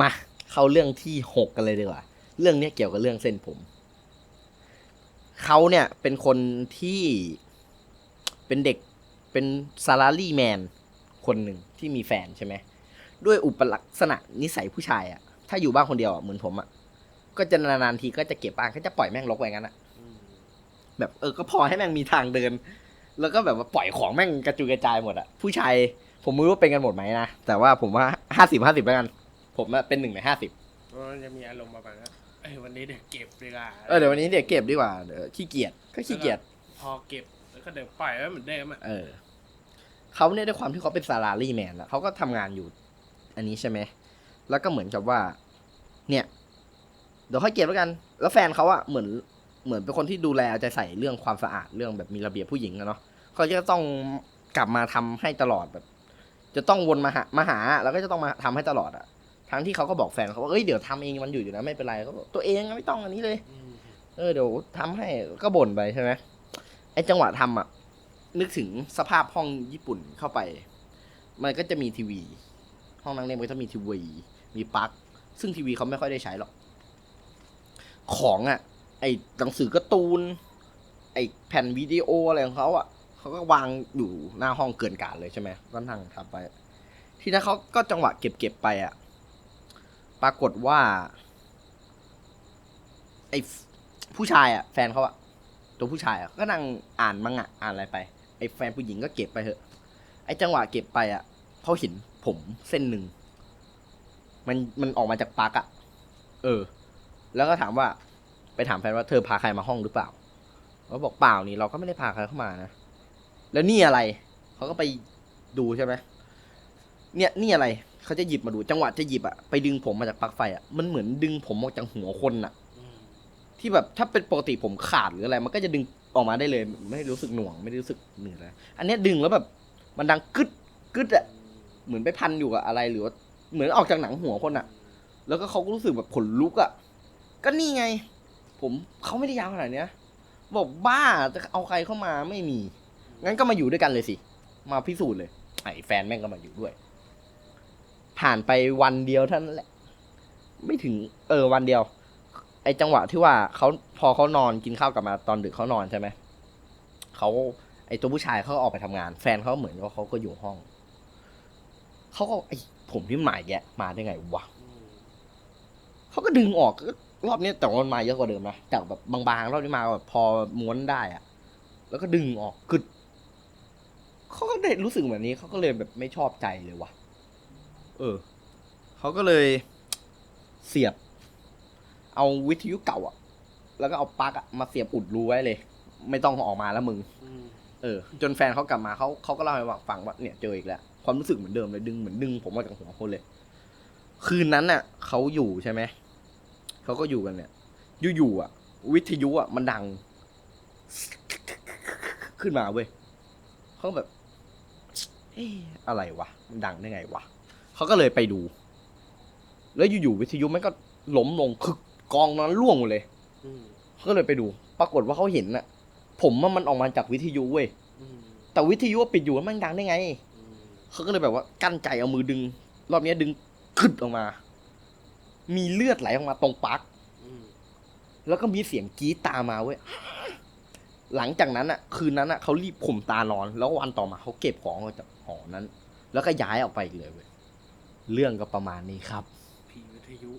มาเข้าเรื่องที่หกกันเลยดีกว่า เรื่องนี้เกี่ยวกับเรื่องเส้นผม เขาเนี่ยเป็นคนที่เป็นเด็กเป็นซา a ารีแมนคนหนึ่งที่มีแฟนใช่ไหมด้วยอุปลักษณะนิสัยผู้ชายอะถ้าอยู่บ้านคนเดียวเหมือนผมอะก็จะนานๆทีก็จะเก็บบ้านก็จะปล่อยแม่งรกไว้งั้นอะแบบเออก็พอให้แม่งมีทางเดิน แล้วก็แบบว่าปล่อยของแม่งกระจุยกระจายหมดอะผู้ชายผมไม่รู้ว่าเป็นกันหมดไหมนะแต่ว่าผมว่าห้าสิบห้าสิบแล้วกัน ผมอะเป็นหนึ่งในห้าสิบเพราะมันจะมีอารมณ์ประมาณว่าเอ้ยวันนี้เดี๋ยวเก็บดีกว่าเออเดี๋ยววันนี้เดี๋ยวเก็บดีกว่าเดี๋ยวขี้เกียจก็ขี้เกียจพอเก็บแล้วก็เดี๋ยวปล่อยไว้เหมือนเดิมอะเออเขาเนี่ยด้วยความที่เขาเป็นซา a ารีแมนแล้วเขาก็ทำงานอยู่ อันนี้ใช่ไหมแล้วก็เหมือนกับว่า เนี่ย เดี๋ยวค่อยเก็บแล้วกัน แล้วแฟนเขาอะเหมือนเหมือนเป็นคนที่ดูแลเอาใจใส่เรื่องความสะอาดเรื่องแบบมีระเบียบผู้หญิงอะเนาะเขาจะต้องกลับมาทำให้ตลอดแบบ จะต้องวนมาหามาหา แล้วก็จะต้องมาทำให้ตลอดอะ ทั้งที่เขาก็บอกแฟนเขาว่าเอ้ยเดี๋ยวทำเองมันอยู่อยู่นะไม่เป็นไรเขาบอกตัวเองไม่ต้องอันนี้เลยอืมเออเดี๋ยวทำให้ก็บ่นไปใช่ไหมไอ้จังหวะทำอะ นึกถึงสภาพห้องญี่ปุ่นเข้าไป มันก็จะมีทีวี ห้องนั่งเล่นมันก็จะมีทีวี มีปลั๊กซึ่งทีวีเขาไม่ค่อยได้ใช้หรอก ของอะ ไอ้หนังสือการ์ตูน ไอ้แผ่นวิดีโออะไรของเขาอะเขาก็วางอยู่หน้าห้องเกินการเลยใช่ไหมก็นั่งทำไป ทีนั้นเขาก็จังหวะเก็บเก็บๆไปอะ ปรากฏว่า ไอผู้ชายอะแฟนเขาอะตัวผู้ชายอะก็นั่งอ่านมังงะอ่านอะไรไป ไอแฟนผู้หญิงก็เก็บไปเถอะ ไอจังหวะเก็บไปอะเขาเห็นผมเส้นหนึ่ง มันมันออกมาจากปลั๊กอะเออ แล้วก็ถามว่า ไปถามแฟนว่าเธอพาใครมาห้องหรือเปล่าเขาบอกเปล่านี่เราก็ไม่ได้พาใครเข้ามานะแล้วนี่อะไรเขาก็ไปดูใช่ไหมเนี่ยนี่อะไร เขาจะหยิบมาดูจังหวะจะหยิบอะไปดึงผมมาจากปลั๊กไฟอะมันเหมือนดึงผมออกจากหัวคนอะที่แบบถ้าเป็นปกติผมขาดหรืออะไร มันก็จะดึงออกมาได้เลย ไม่รู้สึกหน่วงไม่รู้สึกเหนื่อยเลยอันเนี้ยดึงแล้วแบบ มันดังกึดกึดอะเหมือนไปพันอยู่กับอะไรหรือว่าเหมือนออกจากหนังหัวคนอะแล้วก็เขาก็รู้สึกแบบขนลุกอะก็นี่ไง ผมเขาไม่ได้ยาวขนาดเนี้ยบอกบ้าจะเอาใครเข้ามาไม่มี งั้นก็มาอยู่ด้วยกันเลยสิ มาพิสูจน์เลย ไอ้แฟนแม่งก็มาอยู่ด้วย ผ่านไปวันเดียวเท่านั้นแหละ ไม่ถึง เออ วันเดียว ไอจังหวะที่ว่าเขาพอเขานอนกินข้าวกลับมาตอนดึกเขานอนใช่ไหมเขาไอตัวผู้ชายเขาออกไปทำงาน แฟนเขาเหมือนว่าเขาก็อยู่ห้องเขาก็ไอผมที่มาอีกแยะ มาได้ไงวะเขาก็ดึงออกก็รอบนี้แต่ว่ามันมาเยอะกว่าเดิมนะจากแบบบางๆรอบนี้มาแบบพอม้วนได้อะแล้วก็ดึงออกกึดเขาก็ได้รู้สึกแบบนี้เขาก็เลยแบบไม่ชอบใจเลยวะ เออ เขาก็เลยเสียบ เอาวิทยุเก่าอะแล้วก็เอาปลั๊กอะมาเสียบอุดรูไว้เลย ไม่ต้องเอาออกมาแล้วมึงอืมเออ จนแฟนเขากลับมาเขาเขาก็เล่าให้ฟังว่าเนี่ยเจออีกแล้วความรู้สึกเหมือนเดิมเลยดึงเหมือนดึงผมมาจากหัวคนเลย คืนนั้นน่ะเขาอยู่ใช่ไหมเขาก็อยู่กันเนี่ยอยู่ๆอะ วิทยุอะมันดัง ขึ้นมาเว้ยเขาก็แบบ เอ๊ะอะไรวะ มันดังได้ไงวะ เขาก็เลยไปดู แล้วอยู่ๆวิทยุมันก็ล้มลงคึกกองนั้นร่วงหมดเลยอืมเขาก็เลยไปดู ปรากฏว่าเขาเห็นน่ะ ผมว่ามันออกมาจากวิทยุเว้ยอืมแต่วิทยุปิดอยู่แล้วมันดังได้ไง อืมเขาก็เลยแบบว่ากั้นใจเอามือดึง รอบนี้ดึงขึ้นออกมา มีเลือดไหลออกมาตรงปลั๊กอืมแล้วก็มีเสียงกรี๊ดตามมาเว้ย หลังจากนั้นอะ คืนนั้นอะเขารีบข่มตานอน แล้ววันต่อมาเขาเก็บของออกจากหอนั้น แล้วก็ย้ายออกไปอีกเลยเว้ย เรื่องก็ประมาณนี้ครับ ผีวิทยุ